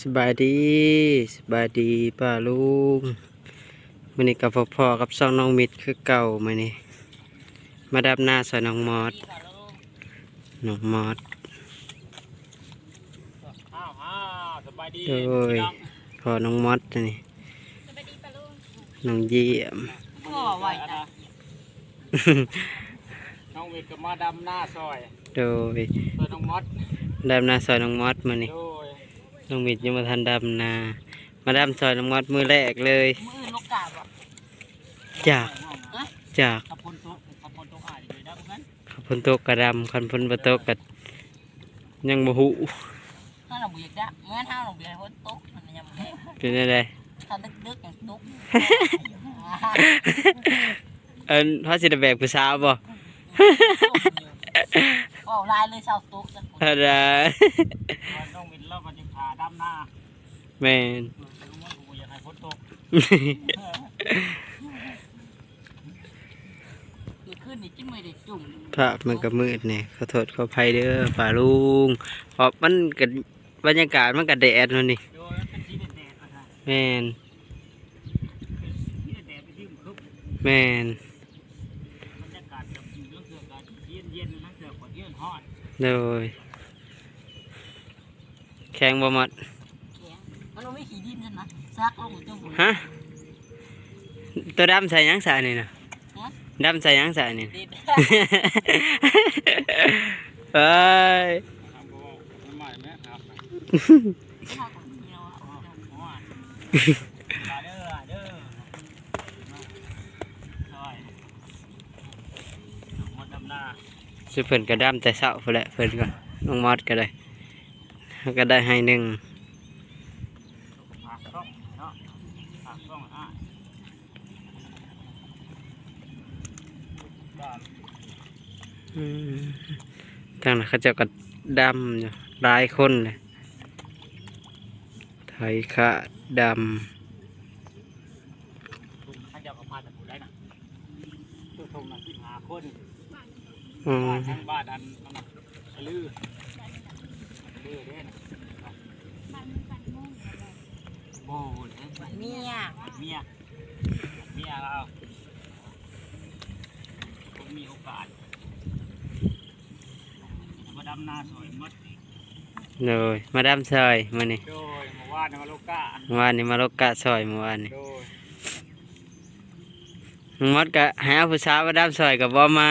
สบายดีสบายดีป้าลุงมื้อนี้กับพ่อๆกับซ่องน้องมิดคือเก่ามื้อนี้มาดับหน้าสอยน้องมอดน้องมอดอ้าวอ้าวสบายดีโดยพี่น้องพอน้องมอดนี่น้องเยี่ยมพ่อไหวนะน้องเวทก็มาดำหน้าซอยโดยเพื่อน้องมอดดับหน้าซอยน้องมอดมื้อนี้โดย น้องมิดยังมาทันดับนา มาดับซอยน้องมอดมือแรกเลย มือลูกกาบอะจากจากขับพนโต๊ะขับพนโต๊ะอ่านเลยนะพวกนั้นขับพนโตกกระดำคันพนประโตกกะยังบ่ฮู้ถ้าเราเบียดได้เมื่อถ้าเราเบียดคนตุ๊กมันยังไม่เป็นอะไรถ้าดึกดึกอย่างตุ๊กเอิ้นพระสิได้แบกผู้สาวบ่ก็ลายเลยชาวตุ๊กจะอะไรวันน้องเวทเราก็จะพา ดำหน้าแม่นแต่ลุงมอดกูอยากให้พนโต๊ะเกิดขึ้นนี่จิ้มไม่ได้จุ่มภาพมันก็มืดเนี่ยขอโทษขออภัยเด้อป่าลุงเพราะมันก็บรรยากาศมันก็แดดเนาะนี่โดยมันเป็นสีแดดๆนะแม่นสีแดดๆเป็นที่มันคึบบแม่นรรยากาศกับเรื่องเสือการเย็นเย็นๆนะเสือกว่าเย็นฮอด โดยแข็งบ่หมดแข็งมันไม่ขี่ดินนะซักลงจุ่มฮะตัวดำใส่หยังใส่นี่นะฮะดำใส่หยังใส่นี่ดินเอ้ยทำบ่ทำไมแม่ครับข้าวของเดียวอะอ๋ออ๋อมาเด้อเด้อซอยน้องมอดดำหน้าสิเพิ่นก็ดำแต่เช้าพุ่นแหละเพิ่นก็น้องมอดก็ได้ ก็ได้ให้หนึ่งผักต้องเนาะผักต้องอะบ้านอืมทางนั้นเขาเจ้าก็ดำอยู่หลายคนเลยไทยขะดลุงข้าเจ้าก็พาแต่ผู้ได้นะตัวทงน่ะสิบห้าคนำอืมบ้านทั้งบ้านอั นนั่นน่ะไอ้เด้นะโบ้เลยเมียเมียเมียเราผมมีโอกาสมาดำนาสวยมดเลยมาดำซอยมานี่โดยเมื่อวานมาโลกาเมื่อวานนี้มาลกะซอยเมื่อวานนี้โดยน้องมดก็หาผู้สาวมาดำซอยกับบ่มา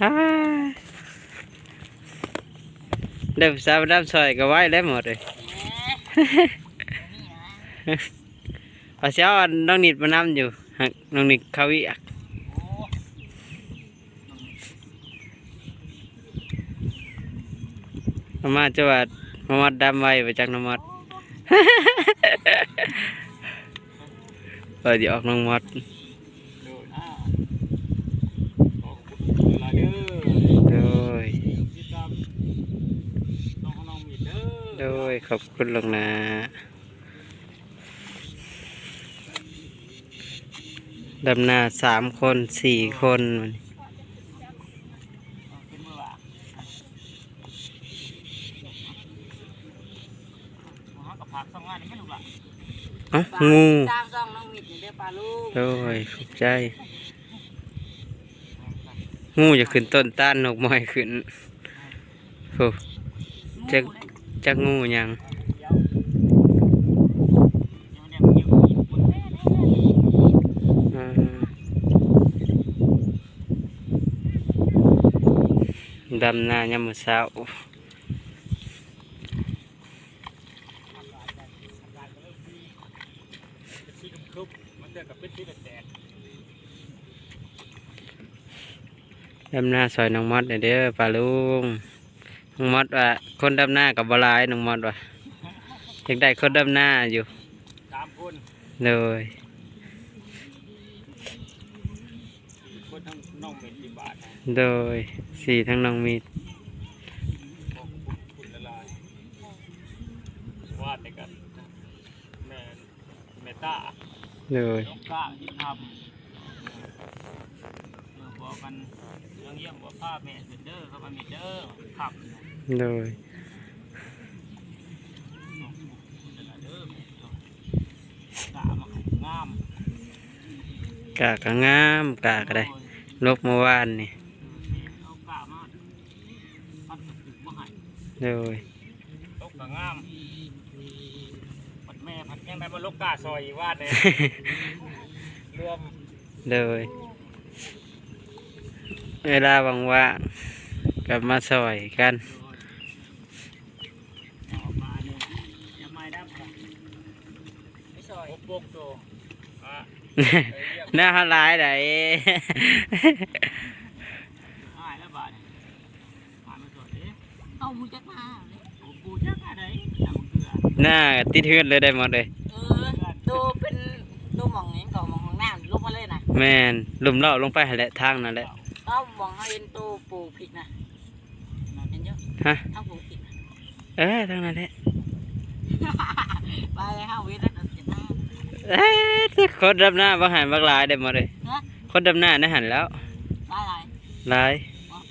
ฮ่า เด็กผู้สาวมาดำซอยก็ไว้ได้หมดเลยแหมนี่นะเอาเช้าอันน้องนิดมานำอยู่หักน้องนิดเขาวิอักโอ้มามาจังหวัดมามัดดำไว้ไปจากน้องมอดเออเดี๋ยวออกน้องมอด โดยอ่าขอบคุณเวลาเด้อ โดย ติดตามน้องของน้องมีเด้อโดยขอบคุณลวงหนาดำนาสามคนสี่คนมันเป็นเมื่อวานมาหากับผักสองงานนี่ไม่รู้ละเอ้างูตามซ่องน้องมิดนี่เด้อปลาลูกโดยขอบใจ งูจะขึ้นต้นต้านนกมอยขึ้นโอ้จัก จักงูหยังเดี๋ยวเดี๋ยวเนี่ยมันอยู่บนอ่าดำนายามมื้อเช้าที่คึบมันเจอกับเป็นที่แดดดำนาซอยน้องมอดเด้อป้าลุง น้องมอดว่าคนดำนากับบหลายน้องมอดว่าอยากได้คนดำนาอยู่สามคนเลยคนทั้งน้องเป็นกี่บาทนะโดยสี่ทั้งน้องมีบอกคุณคุณละลายว่าแต่กันแม่แม่ตาเลยน้องกล้าที่ทำเออบอกกันเรื่องเยี่ยมบอกผ้าแม่เด้อเขามามีเด้อขับ เลยน้องกูกะมาให้งามกะก็งามกะก็ได้นกเมื่อวานนี่เอากะมาพัดถึงมาให้โดยตกกะงามปัดแม่พัดยังได้มาลกกาซอยอีกวาดเลยรวมโดยเวลาว่างๆกลับมาซอยกันะไรน้ำเกลือหน้าติดเทือนเลยได้หมดเลยเออตัวเป็นตัวหมองนี้ก่อนหมองของน้ำลุกมาเลยนะแม่นลุ่มเล่าลงไปหั่นแหละทางนั่นแหละเอาหมองเขาเห็นตัวปลูกผิดนะเห็นเยอะฮะเอาปลูกผิดนะเออทางนั้นแหละไปห้าวิแล้วเสียหน้าเอ้ย คนดำหน้าบ่หันบักหลายได้หมดเลยฮะคนดำหน้าได้หันแล้วได้ไรหลาย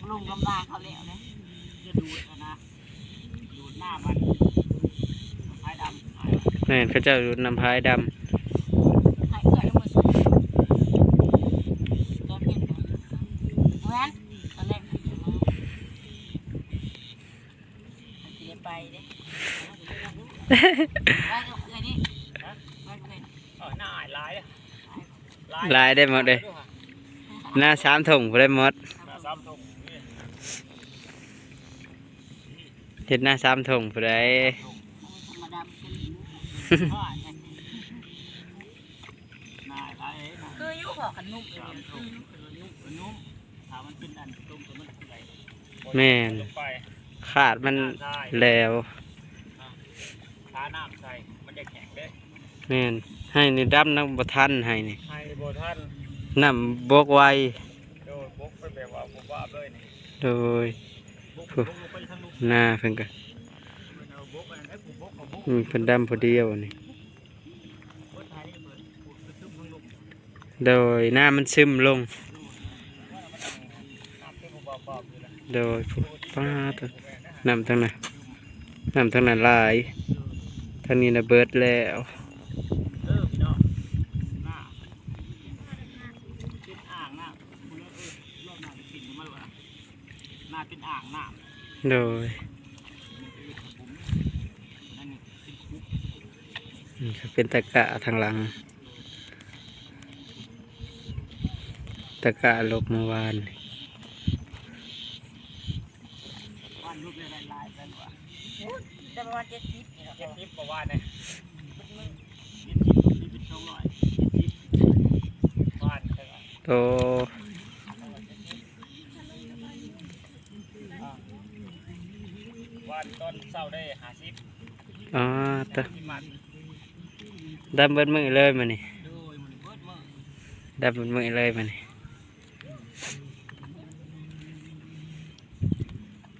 ลุงกำลาเขาเลี้ยวเลยจะดูดอะนะดูดหน้ามันไอ้ดำไอ้แม่นเขาเจ้าดูดนำพายดให้เอื้อยแล้วมือสุดตัวผิดนะเหมือนตอนแรกผิดอยู่มาเสียไปเด้ไปกับเอื้อยนี่ไปกับเอื้อย เออหน้าไอ้ลายอะำห ลายได้หมดเลยหน้าสามถุงได้หมดเห็ดหน้าสามถุงผู้ใดธรรมดาเป็นว่าไงหน้าไอ้ลายหน้าคือยุขอขนุ่มแม่นขาดมันแล้วช้าน้ำใส่มันจะแข็งเด้แม่น ให้นี่ดำน้ำบ่ทันให้นี่ให้โบท่านน้ำบกไวโดนบกไปแบบว่าบกว่าเลยนี่โดยบกบกลงไปทางนู้นหน้าเพิ่นก็มันเอาบกไปไหนกูบกกับบกมีเพิ่นดำผู้เดียวนี่บกไทยเปิดกูกระซึมทางนู้นโดยหน้ามันซึมลง น้ำที่กูบอกบอกอยู่แล้วโดยผู้ป้าตัวน้ำทั้งนั้นน้ำทั้งนั้นหลายทางนี้นะเบิดแล้ว เออพี่น้องหน้าเป็นอ่างหน้าคุณเออรอบหน้าจะกินกันมาหรือเปล่า หน้าเป็นอ่างหน้าโดยนั่นนี่เป็นคุกนี่ก็เป็นตะกะทางหลัง ตะกะลบเมื่อวานนี่วาดรูปลายลายๆกันว่ะจะประมาณเจ็ดสิบนี่แหละเจ็ดทิปบอกว่าเนี่ยเจ็ดทิปนี่เป็นสองร้อยเจ็ดทิปวาดใช่ไหมโต วันต้นเศร้าได้หาซิป อ๋อตะ ที่มัน ดำเบิดมือเลยมานี่โดยมันเบิดเมื่อดำเบิดมือเลยมานี่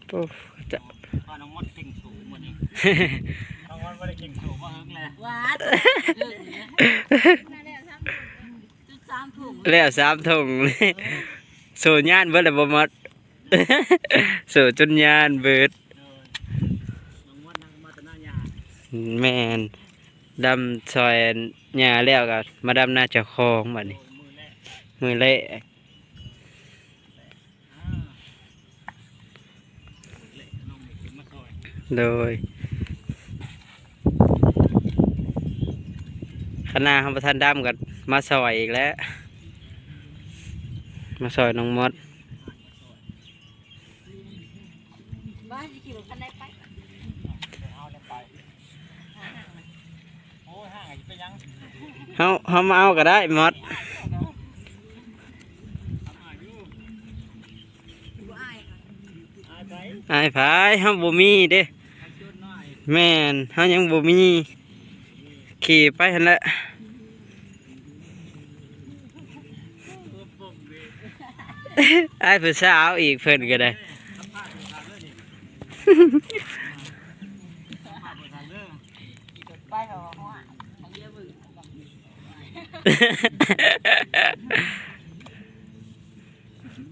ปุ๊บจะพาน้องมดเก่งสูงวันนี้น้องมดไม่ได้เก่งสูงว่าเฮิงเลยว้าเลิกเนี่ยจุดสามถุงแล้วสามถุงเลยสูญญาณเบิดเลยบ่หมดสูจนญาณเบิดโดยน้องมดนั่งมาแตหน้าหยาแม่น ดำซอยหญ้าแล้วก็มาดำหน้าเจ้าของบัดนี้ มือเละโดยคณะของประธานดำกับมาซอยอีกแล้ว มาซอยน้องมด บ้านที่ขี่รถคันได้ไป เอาเนี่ยไปโอ้ยห่างอีกไปยัง เฮาเฮามาเอาก็ได้มดทำอายุกูอายค่ะอายไปไอ้พายเฮาบ่มีเด้ทำจุดหน่อยแม่นเฮายังบ่มีขี่ไปหั่นแหละเพิ่มปุ่มเลยไอ้ผู้สาวอีกเพิ่นก็ได้ทำผ้าเปิดทางเลยดิทำผ้าเปิดทางเลยไปเหรอหัวมันเยอะบึ้ง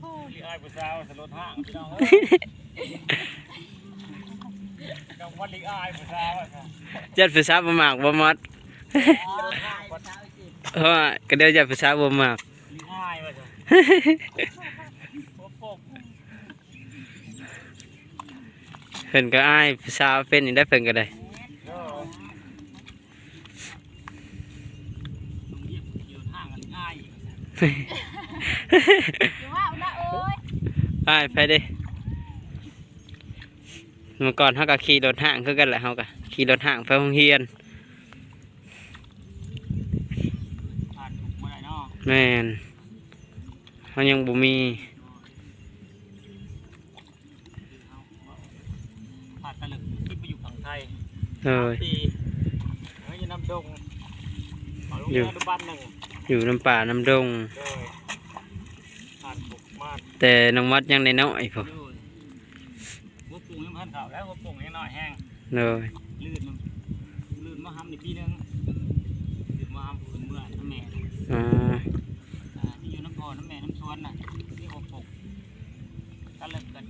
โอ้ลีอายผู้สาวสลดห้างพี่น้องเอ้ยจังวัดลีอายผู้สาวอะค่ะจัดผู้สาวบ่มากบ่มัดเพราะว่าก็เดี๋ยวจะภาษาบ่มากง่ายว่าจ้ะโอ้โหเพิ่นก็อ้ายภาษาเป็นนี่ได้เพิ่นก็ได้ เอออยู่ทางกันง่าย อยู่ว่าเอาละเอ้ยอ้ายไปเด้เมื่อก่อนเฮาก็ขี่รถห้างคือกันแหละเฮาก็ขี่รถห้างไปโรงเรียนผ่านถูกเมื่อไหร่เนาะแม่นเฮายังบ่มีผ่านตะลึกขึ้นไปอยู่ฝั่งไทยเอ้ยปีเฮ้ยน้ำดงขอลูกอยู่เรียนอนุบาลหนึ่ง อยู่น้ำป่าน้ำดงเลยผ่านถูกมากแต่น้องมัดยังน้อยๆพอดูหัวปุ่งยังพันเขาแล้วหัวปุ่งยังน้อยแห้งเลยลื่นลื่นมาทำในปีหนึงลื่นมาทำพื้นเมื่อน้ำแม่อ๋ออ่าที่อยู่น้ำพอน้ำแม่น้ำชวนน่ะที่หัวปุ่งก็เลิกกัน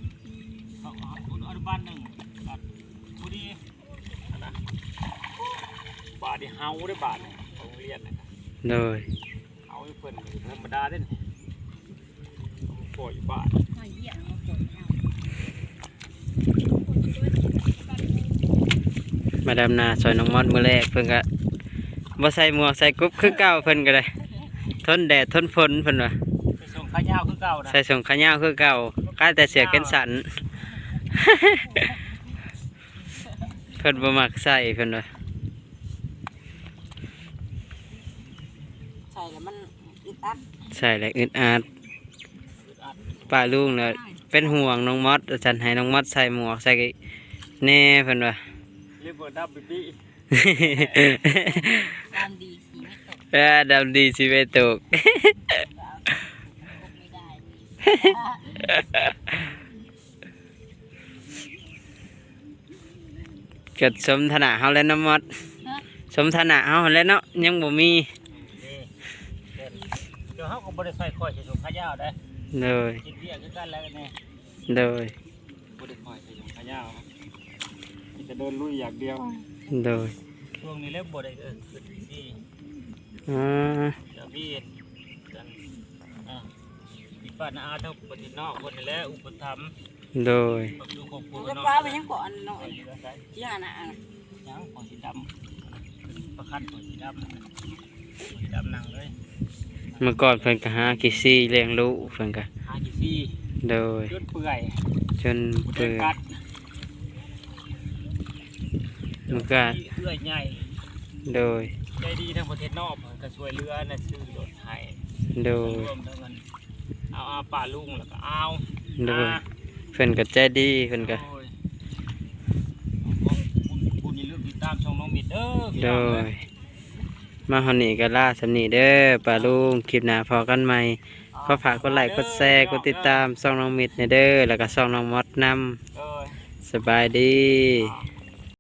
เขาเอาคุณอนุบาลหนึ่งกัดผู้ดีอันนะบาทที่เฮาได้บาทเนี่ยของโรงเรียนนะครับเลย เอาให้เพิ่นธรรมดาเด่นปล่อยอยู่บ้านมาเหี้ยมาปวดเอามาดำนาซอยน้องมัดมื้อแรกเพิ่นก็บ่ใส่หมวกใส่กรุ๊บคือเก่าเพิ่นก็ได้ ทนแดดทนฝนเพิ่นว่าไปส่งข้าวยาวคือเก่านะใส่ส่งขายาวคือเก่าก้าแต่เสียกันสัน เพิ่นบ่มักใส่เพิ่นว่า ใส่แล้วมัน อึดอัดใส่แล้วอึดอัดอัดป้าลุงเน่ะเป็นห่วงน้องมอดอาจารย์ให้น้องมอดใส่หมวกใส่แน่เพิ่นว่าเรียกว่าดับบิบี้ตามดีสีไม่ตกเออดำดีสิไปตกไม่ได้เลยเกิดสมฐานะเฮาแล้วน้องมอดสมฐานะเฮาแล้วเนาะยังบ่มีนี่เด่น เดี๋ยวเขาก็บริใส่คอยใส่ส่งข้าวยาวได้เลยกินเบี้ยคือกันแล้วเนี่ยเลยบริคอยใส่ส่งข้าวยาวมีแต่เดินลุยอย่างเดียวเลยช่วงนี้เล็บบริเออขึ้นที่อ๋อจะมีกันอ่าอีป้านาอาเท่าปฏินอกคนนี้แหล้วอุปถัมภ์เลยบำรุงครอบครัมัวนก็เนาะปลาไปยังก่อนหน่อยเหลือใช้ที่หาหนายังของสีดำประคันของสีดำสีดำนั่งเลย เมื่อก่อนเพิ่นก็หากิซี่เลี้ยงลูกเพิ่นก็หากี่ซี่โดยจนเปื่อยจนเดิเปื่นอยกัดมันก็เอื้อยใหญ่โดยใจดีทั้งประเทศนอกเพิ่นก็ช่วยเรือนะซื้อรถไถโดยรวมทั้งเงินเอาอาป่าลุงแล้วก็เอาโดยอาเพิ่นก็ใจดีเพิ่นก็โอ้ยบุญบุญอย่าลืมติดตามช่องน้องมิดเด้อพี่โดน้องเด้ยอ มาฮอนนี่ก็ล่าสำนีเด้อป้าลุงคลิปหน้าพอกันใหม่ขอฝากกดไลค์กดแชร์กดติดตามช่องน้องมิดในเด้อแล้วก็ช่องน้องมอดนำเอ้ยสบายดีอ่า